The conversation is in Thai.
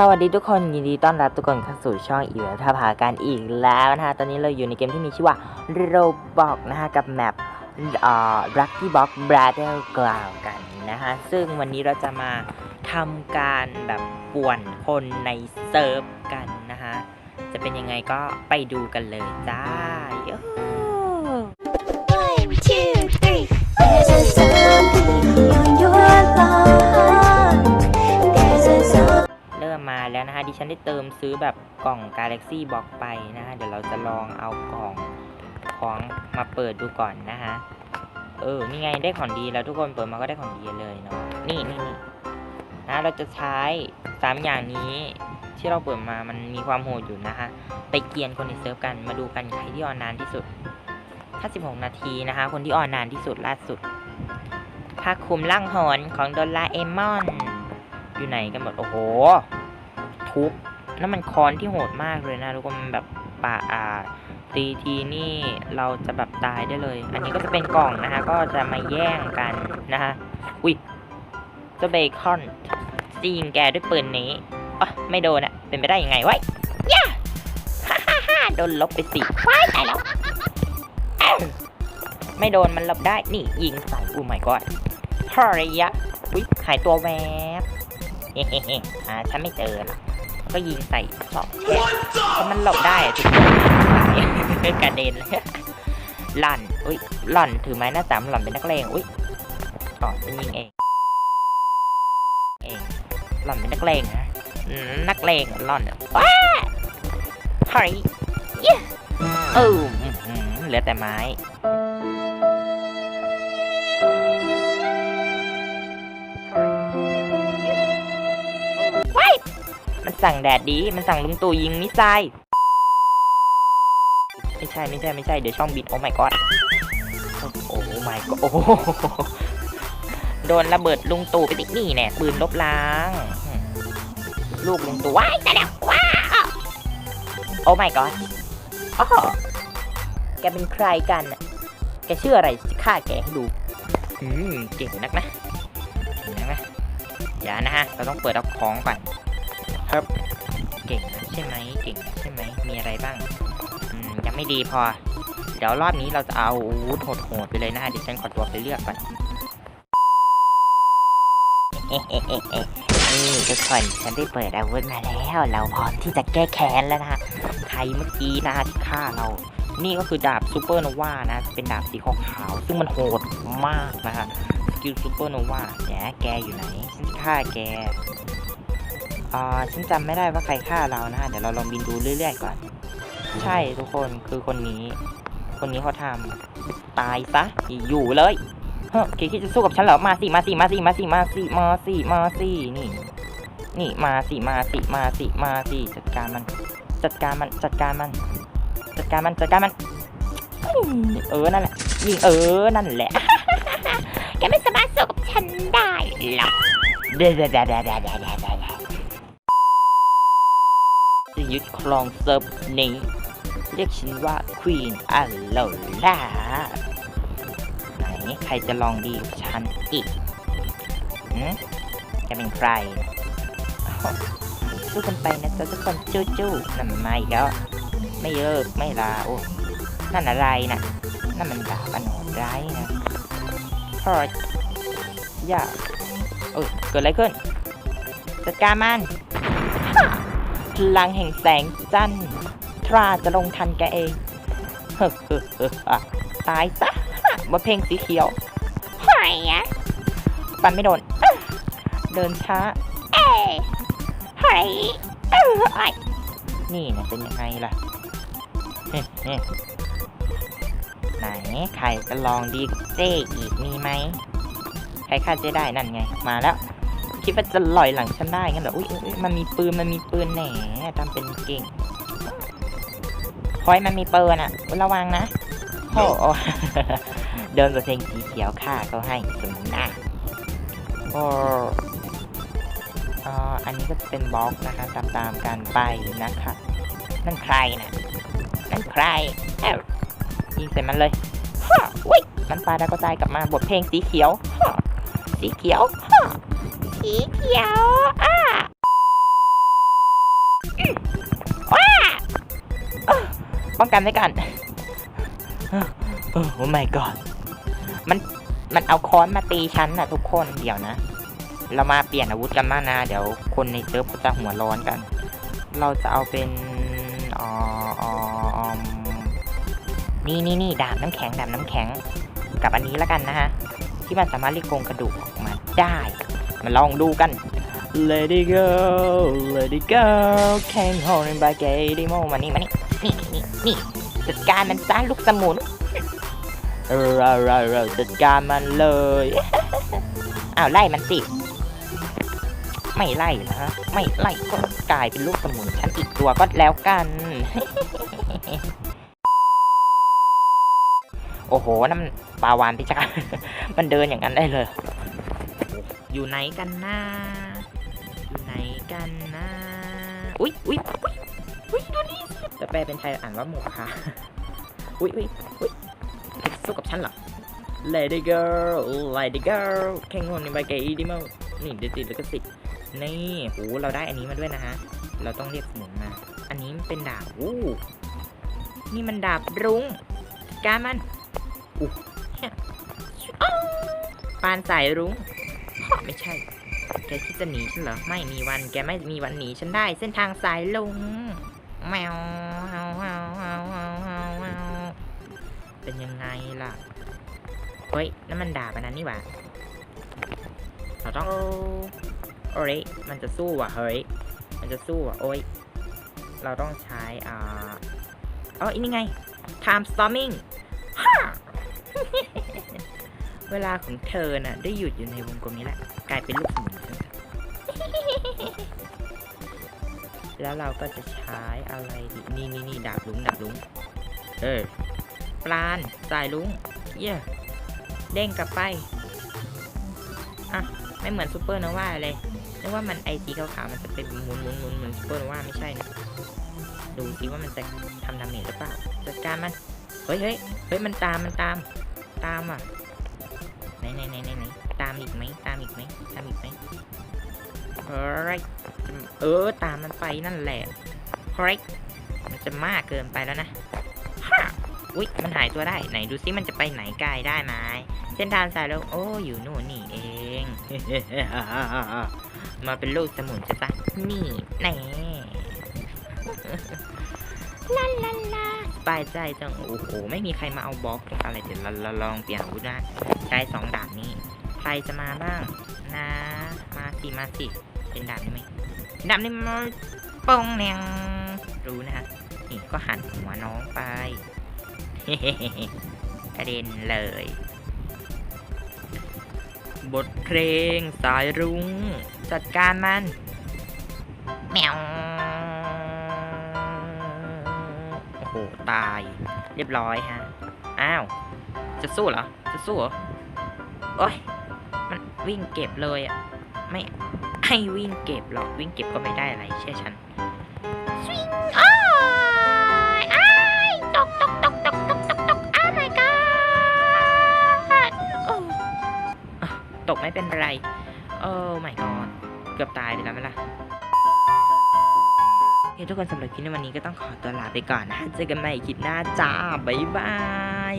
สวัสดีทุกคนยินดีต้อนรับทุกคนเข้าสู่ช่องอีเวนท่าผากันอีกแล้วนะฮะ ตอนนี้เราอยู่ในเกมที่มีชื่อว่า Roblox นะฮะ กับแมปอ่า Lucky Box Battleground กันนะฮะ ซึ่งวันนี้เราจะมาทำการแบบป่วนคนในเซิร์ฟกันนะฮะ จะเป็นยังไงก็ไปดูกันเลยจ้ายูฮู One, two, three. ฮะดิฉันได้เติมซื้อแบบกล่อง Galaxy Box ไปนะฮะเดี๋ยวเราจะลองเอากล่องของมาเปิดดูก่อนนะฮะเออนี่ไงได้ของดีแล้วทุกคนเปิดมาก็ได้ของดีเลยเนาะนี่นี่นี่นะเราจะใช้สามอย่างนี้ที่เราเปิดมามันมีความโหดอยู่นะฮะไปเกียนคนในเซิร์ฟกันมาดูกันใครที่ออนนานที่สุด 56 นาทีนะคะ คนที่ออนนานที่สุดล่าสุดผ้าคลุมล่างหอนของโดราเอมอน อยู่ไหนกันหมด โอ้โห ทุบนั่นมันค้อนที่โหดมากเลยนะทุกคนมันแบบป่าอ่าตีทีนี่เราจะแบบตายได้เลย อันนี้ก็จะเป็นกล่องนะฮะ ก็จะมาแย่งกันนะฮะ อุ้ยเจ้าเบคอนจะยิงแกด้วยปืนนี้อ๋อไม่โดนอะเป็นไปได้ยังไงวะย่าฮ่าฮ่าโดนลบไปสี่ว้ายตายแล้วไม่โดนมันลบได้ นี่ยิงใส่อู้ไม่กอดฮาริยะอุ้ยหายตัวแวบเฮ้เฮ้เฮ้หาฉันไม่เจอละก็็ยิงใส่ชอบแช่เพราะมันหลบได้อะจุดนี้กระเด็นเลยหล่อนอุ้ยหล่อนถือไม้หน้าสามหล่อนเป็นนักเลงอุ้ยต่อฉันยิงเองเองหล่อนเป็นนักเลงนะนักเลงหล่อนว้าเฮ้ยเย้เอออื้อหือเหลือแต่ไม้มัน สั่งแดดดี มันสั่งลุงตู่ยิงมิสไซล์ไม่ใช่ไม่ใช่ไม่ใช่เดี๋ยวช่องบินโอ้ my god โอ้ my god โอ้โดนระเบิดลุงตู่ไปตินี่แน่ปืนลบล้าง ลูกลุงตู่ว้ายตายแล้วว้าโอ้ my god อ๋อแกเป็นใครกันแกชื่ออะไรฆ่าแกให้ดูอืมเก่งนักนะเก่งนักนะอย่านะฮะเราต้องเปิดเอาของก่อน ครับ เก่งนะใช่ไหมเก่งนะใช่ไหมมีอะไรบ้างอืมยังไม่ดีพอ เดี๋ยวรอบนี้เราจะเอาอาวุธโหดๆไปเลยนะเดี๋ยวฉันขอตัวไปเลือกก่อนเอ๊ะเอ๊ะเอ๊ะเอ๊ะนี่ทุกคนฉันได้เปิดอาวุธมาแล้ว เราพร้อมที่จะแก้แค้นแล้วนะฮะใครเมื่อกี้นะฮะที่ฆ่าเรา นี่ก็คือดาบซูเปอร์โนวานะ เป็นดาบสีขาวๆซึ่งมันโหดมากนะฮะสกิลซูเปอร์โนวาเนี่ยแกอยู่ไหนฉันจะฆ่าแก อ่อฉันจำไม่ได้ว่าใครฆ่าเรานะเดี๋ยวเราลองบินดูเรื่อยๆก่อน ใช่ทุกคนคือคนนี้ คนนี้เขาทำตายซะอยู่เลยเฮ้ยคิดจะสู้กับฉันเหรอมาสิมาสิมาสิมาสิมาสิมาสิมาสินี่นี่มาสิมาสิมาสิมาสิจัดการมัน จัดการมันจัดการมัน จัดการมันจัดการมัน เออนั่นแหละยิงเออนั่นแหละแกไม่สามารถสู้กับฉันได้หรอกเดดเดดเดดเดดเดด ยึดครองเซิร์ฟนี้ เรียกฉันว่าควีนอัลโลล่าไหนใครจะลองดีกับฉันอีกหืมจะเป็นใครสู้กันไปนะจ๊ะทุกคนจู้จู้นั่นมันมาอีกแล้วไม่เลิกไม่ลาโอ้นั่นอะไรน่ะนั่นมันดาบอันโหดร้ายนะพออย่าเออเกิดอะไรขึ้นจัดการมัน พลังแห่งแสงจันทร์ทราจะลงทันแกเองเฮ้อเฮ้อเฮ้ออะตายซะฮ่าบนเพลงสีเขียวเฮ้ยอะปันไม่โดนอ๊ะเดินช้า เอ้ยเฮ้ยเอ้ยนี่นะเป็นยังไงล่ะเฮ้เฮ้ไหนใครจะลองดีกับเจ้อีกมีไหมใครฆ่าเจ้ได้นั่นไง มาแล้ว คิดว่าจะลอยหลังฉันได้งั้นเหรออุ้ยอุ๊ยอุ๊ยมันมีปืนมันมีปืนแหนทำเป็นเก่งพอยมันมีปืนอะอุ๊ยระวังนะโอ้โอ้เดินกับเพลงสีเขียวฆ่าเขาให้สมน้าโอ้อ่าอันนี้ก็จะเป็นบล็อกนะคะตามตามๆกันไปนะคะนั่นใครนะนั่นใครเอ้ายิงใส่มันเลยฮ่าอุ้ยมันปาดาวกระจายกลับมาบทเพลงสีเขียวฮ่าสีเขียวฮ่าีเขียวอะว้าป้องกันไว้ก่อนโอ้ไม่ก่อนมันมันเอาค้อนมาตีฉันนะทุกคนเดี๋ยวนะ เรามาเปลี่ยนอาวุธกันมากนะ เดี๋ยวคนในเซิร์ฟจะหัวร้อนกัน เราจะเอาเป็นอ๋อนี่นี่นี่ดาบน้ำแข็งดาบน้ำแข็ง กับอันนี้แล้วกันนะฮะ ที่มันสามารถรีโกงกระดูกออกมาได้ มาลองดูกัน Let it go Let it go Can't hold it back anymore มานี่มานี่นี่นี่นี่จัดการมันซะลูกสมุนเราเราเราจัดการมันเลยอ้าวไล่มันสิไม่ไล่นะไม่ไล่ก็กลายเป็นลูกสมุนฉันอีกตัวก็แล้วกัน โอ้โหนั่นมันปลาวานพิจารมันเดินอย่างนั้นได้เลย อยู่ไหนกันนะอยู่ไหนกันนะอุ๊ยอุ๊ยอุ๊ยอุ๊ยดูนี่จะแปลเป็นไทยอ่านว่าหมูค่ะอุ๊ยอุ๊ยอุ๊ยเธอจะสู้กับฉันเหรอ Lady girl Lady girl แข่งคนในใบเกย์ดิมอนี่เดี๋ยวติดแล้วก็สินี่โหเราได้อันนี้มาด้วยนะฮะ เราต้องเรียกสมุนมา อันนี้เป็นดาบอู้นี่มันดาบรุ้งการมันอู้ปานสายรุ้ง ไม่ใช่ แกคิดจะหนีฉันเหรอ ไม่มีวัน แกไม่มีวันหนีฉันได้ เส้นทางสายลง แมวเฮาเฮาเฮาเฮาเฮาเฮาเป็นยังไงล่ะ เฮ้ยนั่นมันดาบอันนั้นนี่หว่า เราต้องโอ้ยมันจะสู้ว่ะ เฮ้ย มันจะสู้ว่ะ โอ้ย เราต้องใช้ อ่าอ๋ออันนี้ไง time storming ฮ่าเวลาของเธอน่ะ ได้หยุดอยู่ในวงกลมนี้แหละ กลายเป็นลูกสมุนฉันค่ะแล้วเราก็จะใช้อะไรดีนี่นี่นี่ดาบลุงดาบลุงเออปลานสายลุงเย่เด้งกลับไปอะไม่เหมือนซูเปอร์โนวาเลยนึกว่ามันไอสีขาวๆมันจะเป็นหมุนหมุนหมุนเหมือนซูเปอร์โนวาไม่ใช่นะดูสิว่ามันจะทำดาเมจหรือเปล่าจัดการมันเฮ้ยเฮ้ยเฮ้ยมันตามมันตาม ตามอะไหนไหนไหนไหนามอีกไหมตามอีกไหมตามอีกไหมเฮ้ยเออตามมันไปนั่นแหละเฮ้ยมันจะมากเกินไปแล้วนะฮ่าอุ๊ยมันหายตัวได้ไหนดูซิมันจะไปไหนไกลได้ไหมเส้นทางสายลมโอ้อยู่นู่นนี่เองมาเป็นลูกสมุนจะซะนี่แน่ลาลาลาสบายใจจังโอ้โหไม่มีใครมาเอาบล็อกอะไรเดี๋ยวเราลองเปลี่ยนอาวุธนะใช้สองดาบนี้ ครจะมาบ้างนะ มาสิมาสิเป็นดาบนี้ไหมดาบนี้มาปองแนงรู้นะฮะนี่ก็หันหัวน้องไปกระเด็นเลย บทเพลงสายรุง้งจัดการมัน แมวโอ้โห ตาย เรียบร้อยฮะ อ้าว จะสู้เหรอ จะสู้เหรอ โอ้ย วิ่งเก็บเลยอะ ไม่ให้วิ่งเก็บหรอกวิ่งเก็บก็ไม่ได้อะไรเชื่อฉันสวิงอ้ายอ้ายตกตกตกตกตกตกตกอ้าว my god ตกไม่เป็นไร โอ้ไม่กอนเกือบตายไปแล้วไหมล่ะโอเคทุกคนสำหรับคลิปในวันนี้ก็ต้องขอตัวลาไปก่อนนะ เจอกันใหม่คลิปหน้าจ้า บ๊ายบาย